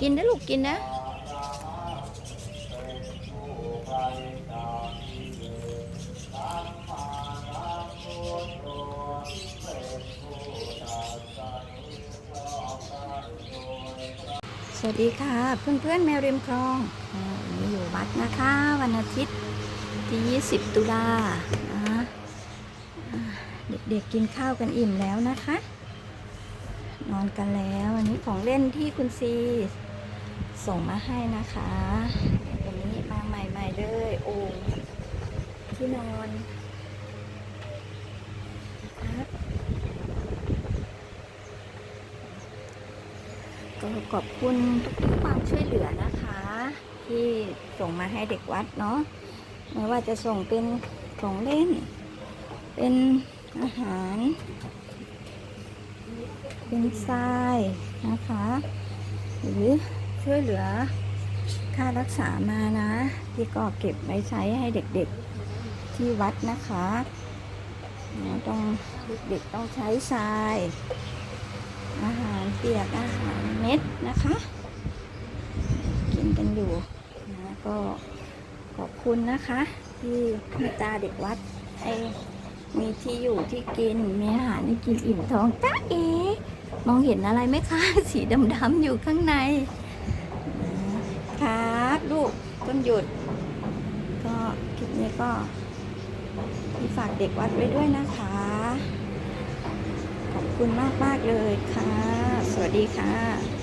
กินนะลูกกินนะสวัสดีค่ะ เพื่อนเพื่อนๆแมวริมคลองอ่าวันนี้อยู่วัดนะคะ วันอาทิตย์ที่ 20 ตุลาอ่าอ่าเด็กๆกินข้าวกันอิ่มแล้วนะคะ นอนกันแล้ว อันนี้ของเล่นที่คุณซี ส่งมาให้นะคะวันนี้มาใหม่ๆเลยโอ่งที่นอนนะครับก็ขอบคุณทุกๆความช่วยเหลือนะคะ ที่ส่งมาให้เด็กวัดเนาะไม่ว่าจะส่งเป็นของเล่น เป็นอาหาร เป็นทรายนะคะ หรือ ช่วยเหลือ ค่ารักษามานะที่ก็เก็บไว้ใช้ให้เด็กๆที่วัดนะคะต้องเด็กๆต้องใช้ทราย อาหารเปียกอาหารเม็ดนะคะ กินกันอยู่นะก็ขอบคุณนะคะ ที่มีตาเด็กวัดให้มีที่อยู่ที่กินมีอาหารให้กินอิ่มท้องจ้าเอมองเห็นอะไรไหมคะ สีดำๆอยู่ข้างใน ต้นหยุด ก็คลิปนี้ก็มีฝากเด็กวัดไว้ด้วยนะคะ ขอบคุณมากมากเลยค่ะ สวัสดีค่ะ